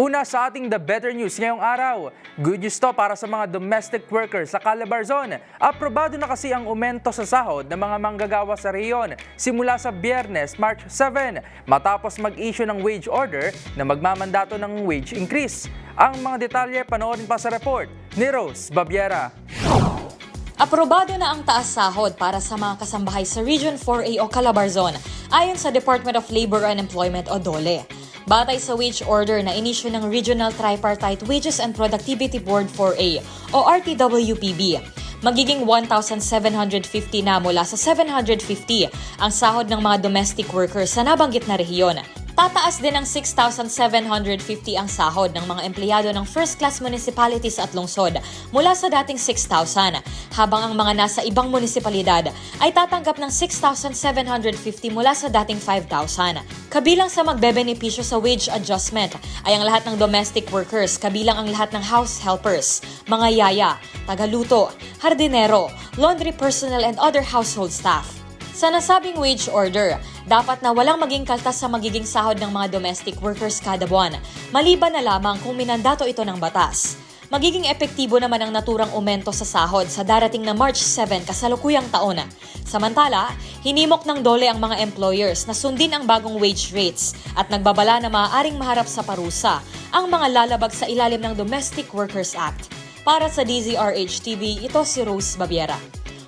Una sa ating The Better News ngayong araw. Good news to para sa mga domestic workers sa Calabarzon. Aprobado na kasi ang umento sa sahod ng mga manggagawa sa reyon simula sa biyernes, March 7, matapos mag-issue ng wage order na magmamandato ng wage increase. Ang mga detalye panoorin pa sa report ni Rose Babiera. Aprobado na ang taas sahod para sa mga kasambahay sa Region 4A o Calabarzon ayon sa Department of Labor and Employment o DOLE. Batay sa wage order na inisyu ng Regional Tripartite Wages and Productivity Board 4A o RTWPB, magiging 1,750 na mula sa 750 ang sahod ng mga domestic workers sa nabanggit na rehiyon. Tataas din ng 6,750 ang sahod ng mga empleyado ng first-class municipalities at lungsod mula sa dating 6,000, habang ang mga nasa ibang munisipalidad ay tatanggap ng 6,750 mula sa dating 5,000. Kabilang sa magbebenepisyo sa wage adjustment ay ang lahat ng domestic workers, kabilang ang lahat ng house helpers, mga yaya, tagaluto, hardinero, laundry personnel and other household staff. Sa nasabing wage order, dapat na walang maging kaltas sa magiging sahod ng mga domestic workers kada buwan, maliban na lamang kung minandato ito ng batas. Magiging epektibo naman ang naturang aumento sa sahod sa darating na March 7 kasalukuyang taon. Samantala, hinimok ng dole ang mga employers na sundin ang bagong wage rates at nagbabala na maaaring maharap sa parusa ang mga lalabag sa ilalim ng Domestic Workers Act. Para sa DZRH TV, ito si Rose Babiera.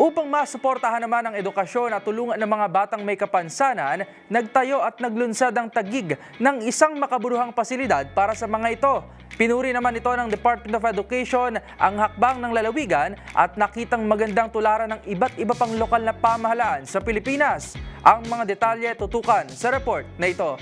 Upang masuportahan naman ang edukasyon at tulungan ng mga batang may kapansanan, nagtayo at naglunsad ang tagig ng isang makaburuhang pasilidad para sa mga ito. Pinuri naman ito ng Department of Education ang hakbang ng lalawigan at nakitang magandang tularan ng iba't iba pang lokal na pamahalaan sa Pilipinas. Ang mga detalye tutukan sa report na ito.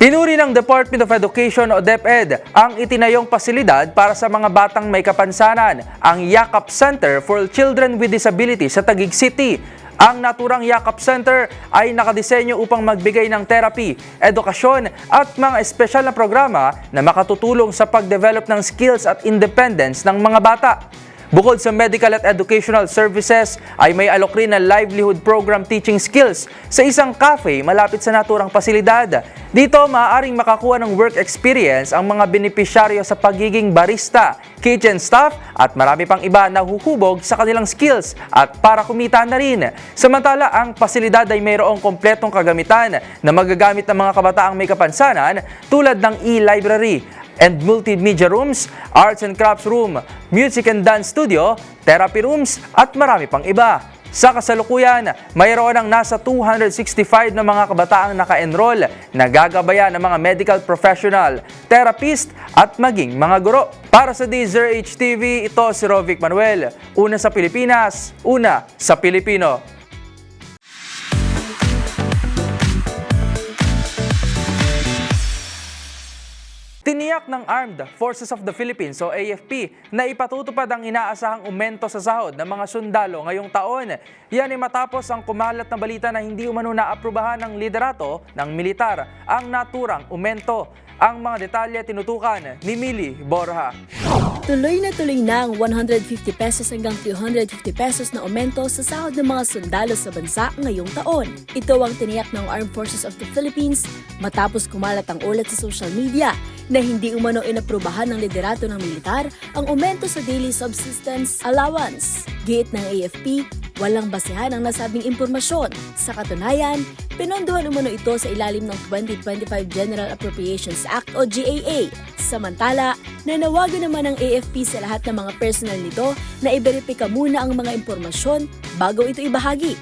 Pinuri ng Department of Education o DepEd ang itinayong pasilidad para sa mga batang may kapansanan, ang Yakap Center for Children with Disabilities sa Taguig City. Ang naturang Yakap Center ay nakadisenyo upang magbigay ng therapy, edukasyon at mga espesyal na programa na makatutulong sa pagdevelop ng skills at independence ng mga bata. Bukod sa medical at educational services, ay may alok rin na livelihood program teaching skills sa isang cafe malapit sa naturang pasilidad. Dito, maaaring makakuha ng work experience ang mga benepisyaryo sa pagiging barista, kitchen staff at marami pang iba na huhubog sa kanilang skills at para kumita na rin. Samantala, ang pasilidad ay mayroong kompletong kagamitan na magagamit ng mga kabataang may kapansanan tulad ng e-library, and multimedia rooms, arts and crafts room, music and dance studio, therapy rooms at marami pang iba. Sa kasalukuyan, mayroon ang nasa 265 na mga kabataang naka-enroll na gagabayan ng mga medical professional, therapist at maging mga guro. Para sa Deezer HTV, ito si Rovic Manuel. Una sa Pilipinas, una sa Pilipino. Tiniyak ng Armed Forces of the Philippines o AFP na ipatutupad ang inaasahang umento sa sahod ng mga sundalo ngayong taon. Yan ay matapos ang kumalat na balita na hindi umano naaprubahan ng liderato ng militar ang naturang umento. Ang mga detalye tinutukan ni Mili Borja. Tuloy na tuloy na ang 150 pesos hanggang 350 pesos na aumento sa sahod ng mga sundalo sa bansa ngayong taon. Ito ang tiniyak ng Armed Forces of the Philippines matapos kumalat ang ulat sa social media na hindi umano inaprubahan ng liderato ng militar ang aumento sa daily subsistence allowance. Giit ng AFP, walang basehan ang nasabing impormasyon. Sa katunayan, pinondohan umano ito sa ilalim ng 2025 General Appropriations Act o GAA. Samantala, nanawagan naman ng AFP sa lahat ng mga personal nito na iberipika muna ang mga impormasyon bago ito ibahagi.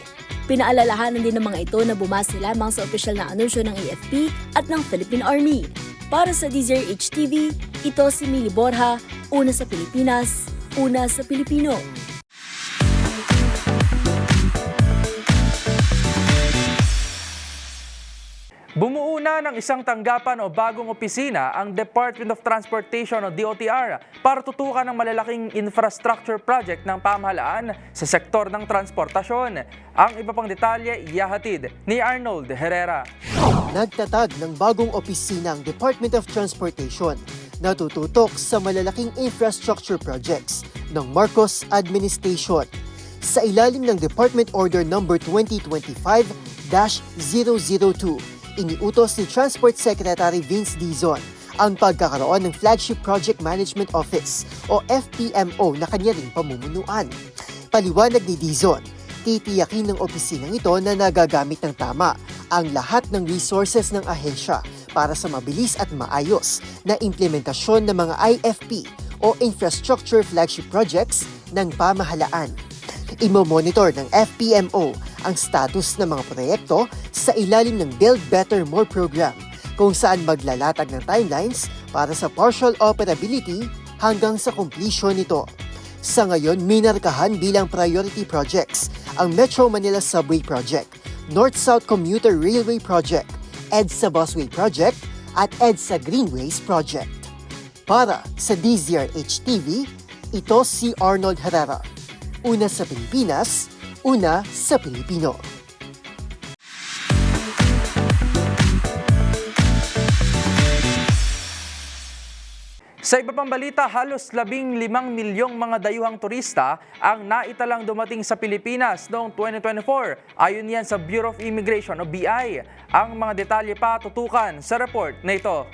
Pinaalalahanan din ng mga ito na bumase lamang sa opisyal na anunsyo ng AFP at ng Philippine Army. Para sa DZRH TV, ito si Mili Borja, una sa Pilipinas, una sa Pilipino. Bumuo na ng isang tanggapan o bagong opisina ang Department of Transportation o DOTR para tutukan ng malalaking infrastructure project ng pamahalaan sa sektor ng transportasyon. Ang iba pang detalye iyahatid ni Arnold Herrera. Nagtatag ng bagong opisina ang Department of Transportation na tututok sa malalaking infrastructure projects ng Marcos Administration. Sa ilalim ng Department Order No. 2025-002, iniutos ni Transport Secretary Vince Dizon ang pagkakaroon ng Flagship Project Management Office o FPMO na kanya ring pamumunuan. Paliwanag ni Dizon, titiyakin ng opisinang ito na nagagamit ng tama ang lahat ng resources ng ahensya para sa mabilis at maayos na implementasyon ng mga IFP o Infrastructure Flagship Projects ng pamahalaan. Imo-monitor ng FPMO ang status ng mga proyekto sa ilalim ng Build Better More program kung saan maglalatag ng timelines para sa partial operability hanggang sa completion nito. Sa ngayon, minarkahan bilang priority projects ang Metro Manila Subway Project, North-South Commuter Railway Project, EDSA Busway Project, at EDSA Greenways Project. Para sa DZRH TV, ito si Arnold Herrera. Una sa Pilipinas, una sa Pilipino. Sa iba pang balita, halos labing limang milyong mga dayuhang turista ang naitalang dumating sa Pilipinas noong 2024. Ayon yan sa Bureau of Immigration o BI. Ang mga detalye pa tutukan sa report na ito.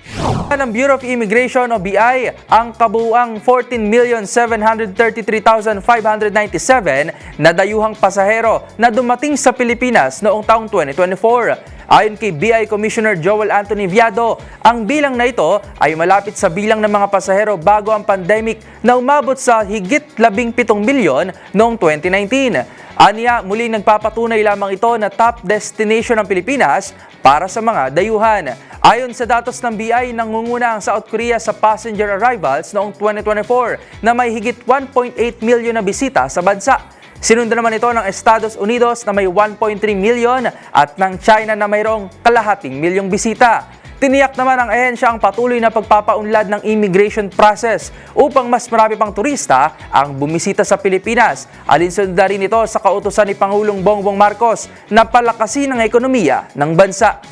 Ng Bureau of Immigration o BI, ang kabuuang 14,733,597 na dayuhang pasahero na dumating sa Pilipinas noong taong 2024. Ayon kay BI Commissioner Joel Anthony Viado, ang bilang na ito ay malapit sa bilang ng mga pasahero bago ang pandemic na umabot sa higit 17 milyon noong 2019. Aniya, muling nagpapatunay lamang ito na top destination ng Pilipinas para sa mga dayuhan. Ayon sa datos ng BI, nangunguna ang South Korea sa passenger arrivals noong 2024 na may higit 1.8 milyon na bisita sa bansa. Sinundan naman ito ng Estados Unidos na may 1.3 milyon at ng China na mayroong kalahating milyong bisita. Tiniyak naman ng ahensya ang patuloy na pagpapaunlad ng immigration process upang mas marami pang turista ang bumisita sa Pilipinas. Alinsunod na rin ito sa kautosan ni Pangulong Bongbong Marcos na palakasin ang ekonomiya ng bansa.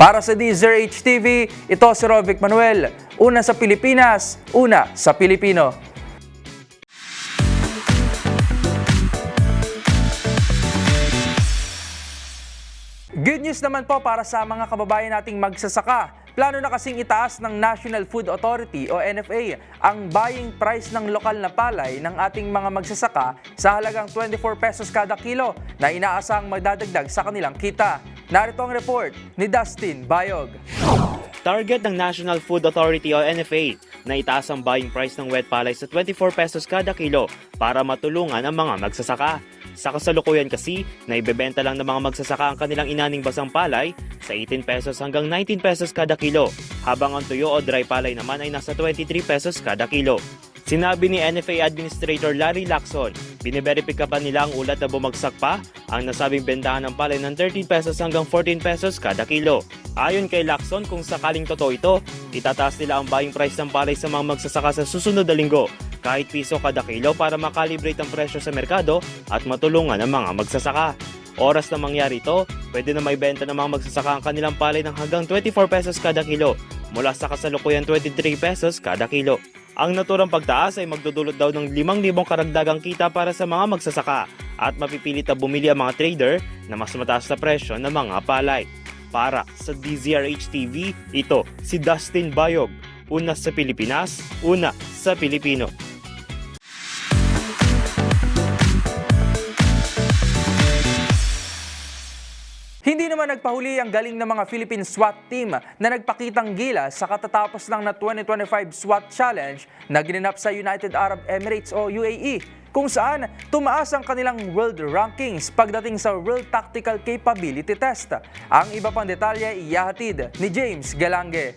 Para sa DZRH TV, ito si Rovic Manuel. Una sa Pilipinas, una sa Pilipino. Good naman po para sa mga kababayan nating magsasaka. Plano na kasing itaas ng National Food Authority o NFA ang buying price ng lokal na palay ng ating mga magsasaka sa halagang 24 pesos kada kilo na inaasang magdadagdag sa kanilang kita. Narito ang report ni Dustin Bayog. Target ng National Food Authority o NFA na itaas ang buying price ng wet palay sa 24 pesos kada kilo para matulungan ang mga magsasaka. Sa kasalukuyan kasi, naibebenta lang ng mga magsasaka ang kanilang inaning basang palay sa 18 pesos hanggang 19 pesos kada kilo, habang ang tuyo o dry palay naman ay nasa 23 pesos kada kilo. Sinabi ni NFA Administrator Larry Lacson, biniberipika pa nila ang ulat na bumagsak pa ang nasabing bentahan ng palay ng 13 pesos hanggang 14 pesos kada kilo. Ayon kay Lacson, kung sakaling totoo ito, itataas nila ang buying price ng palay sa mga magsasaka sa susunod na linggo, kahit piso kada kilo para makalibrate ang presyo sa merkado at matulungan ang mga magsasaka. Oras na mangyari ito, pwede na may benta ng mga magsasaka ang kanilang palay ng hanggang 24 pesos kada kilo mula sa kasalukuyan 23 pesos kada kilo. Ang naturang pagtaas ay magdudulot daw ng 5,000 karagdagang kita para sa mga magsasaka at mapipilit na bumili ang mga trader na mas mataas na presyo ng mga palay. Para sa DZRH TV, ito si Dustin Bayog. Una sa Pilipinas, una sa Pilipino. Hindi naman nagpahuli ang galing ng mga Philippine SWAT team na nagpakitang gilas sa katatapos lang na 2025 SWAT Challenge na ginanap sa United Arab Emirates o UAE kung saan tumaas ang kanilang world rankings pagdating sa World Tactical Capability Test. Ang iba pang detalye iyahatid ni James Galange.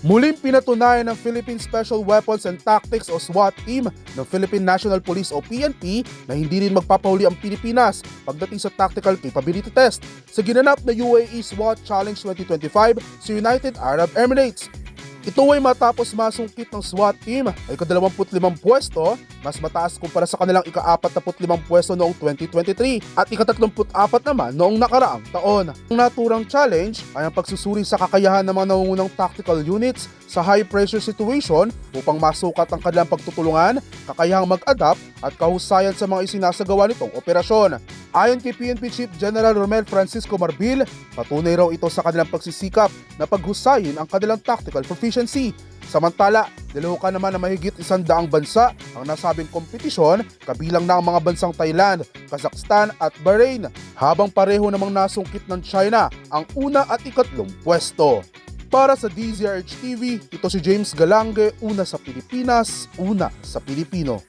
Muling pinatunayan ng Philippine Special Weapons and Tactics o SWAT team ng Philippine National Police o PNP na hindi rin magpapahuli ang Pilipinas pagdating sa Tactical Capability Test sa ginanap na UAE SWAT Challenge 2025 sa United Arab Emirates. Ito ay matapos masungkit ng SWAT team ay ika-25 pwesto, mas mataas kumpara sa kanilang ika-45 pwesto noong 2023 at ika-34 naman noong nakaraang taon. Ang naturang challenge ay ang pagsusuri sa kakayahan ng mga nangungunang tactical units sa high-pressure situation upang masukat ang kanilang pagtutulungan, kakayahang mag-adapt at kahusayan sa mga isinasagawa nitong operasyon. Ayon kay PNP Chief General Romel Francisco Marbil, patunay raw ito sa kanilang pagsisikap na paghusayin ang kanilang tactical proficiency. Samantala, niluhukan naman na mahigit isang daang bansa ang nasabing kompetisyon kabilang na ang mga bansang Thailand, Kazakhstan at Bahrain, habang pareho namang nasungkit ng China ang una at ikatlong pwesto. Para sa DZRH TV, ito si James Galange, una sa Pilipinas, una sa Pilipino.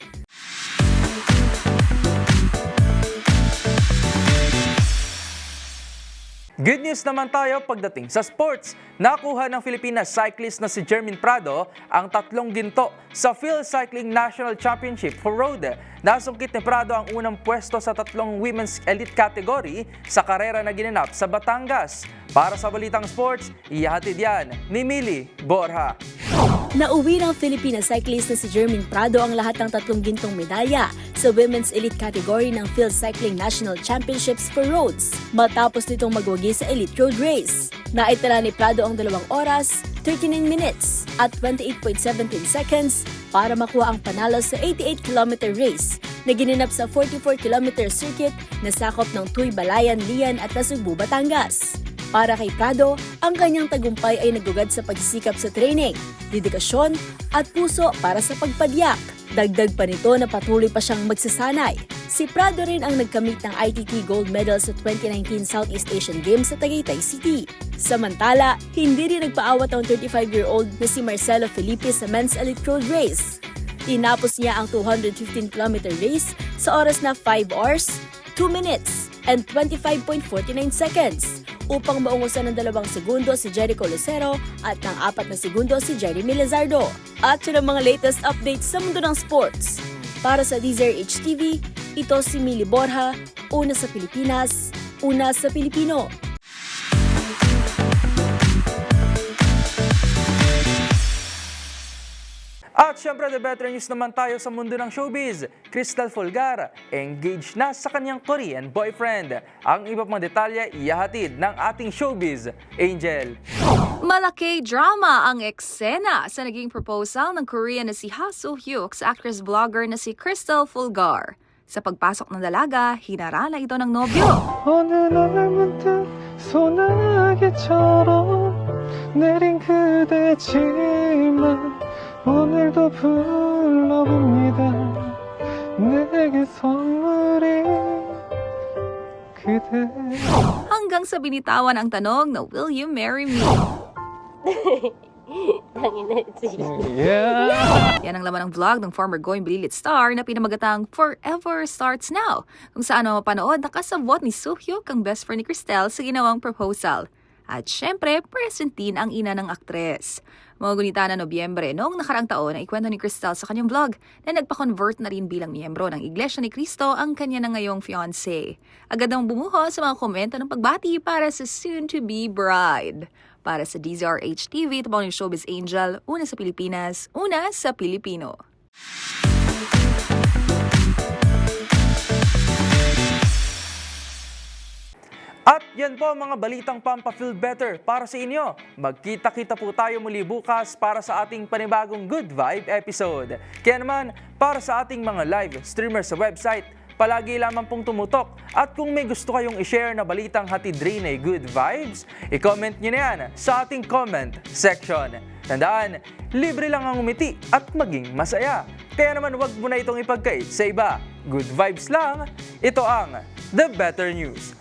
Good news naman tayo pagdating sa sports. Nakuha ng Filipinas cyclist na si Jermin Prado ang tatlong ginto sa Phil Cycling National Championship for Road. Nasungkit ni Prado ang unang pwesto sa tatlong women's elite category sa karera na ginanap sa Batangas. Para sa Balitang Sports, iyahatid yan ni Mili Borja. Nauwi ng Filipina cyclist na si Jermin Prado ang lahat ng tatlong gintong medalya sa women's elite category ng Field Cycling National Championships for Roads matapos nitong magwagi sa elite road race. Naitala ni Prado ang dalawang oras, 39 minutes at 28.17 seconds para makuha ang panalo sa 88-kilometer race na ginanap sa 44-kilometer circuit na sakop ng Tuy, Balayan, Lian at Nasugbu, Batangas. Para kay Prado, ang kanyang tagumpay ay nagugad sa pagsisikap sa training, dedikasyon at puso para sa pagpadyak. Dagdag pa nito na patuloy pa siyang magsasanay. Si Prado rin ang nagkamit ng ITT Gold Medal sa 2019 Southeast Asian Games sa Tagaytay City. Samantala, hindi rin nagpaawat ang 35-year-old na si Marcelo Felipe sa Men's Elite Road Race. Tinapos niya ang 215-kilometer race sa oras na 5 hours, 2 minutes, and 25.49 seconds upang maungusan ng dalawang segundo si Jericho Lucero at ng apat na segundo si Jeremy Lizardo. At yun ang mga latest updates sa mundo ng sports. Para sa DZRH TV, ito si Mili Borja, una sa Pilipinas, una sa Pilipino. At syempre, the better news naman tayo sa mundo ng showbiz. Crystal Fulgar, engaged na sa kanyang Korean boyfriend. Ang iba pang detalye, iyahatid ng ating showbiz, Angel. Malaki drama ang eksena sa naging proposal ng Korean na si Ha Soo Hyuk sa actress-vlogger na si Crystal Fulgar. Sa pagpasok ng dalaga, hinarala ito ng nobyo. 어느 날 문득 소나기처럼 내린 그대지만 오늘도 불러봅니다 내게 선물이 그대 Hanggang sa binitawan ang tanong na Will you marry me? yeah. Yan ang laman ng vlog ng former Going Bililit star na pinamagatang Forever Starts Now, kung saan mapapanood nakasabot ni Soo Hyuk ang best friend ni Cristel sa ginawang proposal. At syempre, present din ang ina ng aktres. Mga gunita na Nobyembre noong nakarang taon ay ikwento ni Cristel sa kanyang vlog na nagpa-convert na rin bilang miyembro ng Iglesia ni Cristo ang kanya na ngayong fiancé. Agad ang bumuho sa mga komento ng pagbati para sa soon-to-be bride. Para sa DZRH TV, ito ang Showbiz Angel, una sa Pilipinas, una sa Pilipino. At yan po mga balitang Pampa-Feel Better para sa inyo. Magkita-kita po tayo muli bukas para sa ating panibagong Good Vibe episode. Kaya naman, para sa ating mga live streamers sa website, palagi lamang pong tumutok. At kung may gusto kayong i-share na balitang hatid rin ay good vibes, i-comment nyo na yan sa ating comment section. Tandaan, libre lang ang umiti at maging masaya. Kaya naman wag mo na itong ipagkait sa iba. Good vibes lang, ito ang The Better News.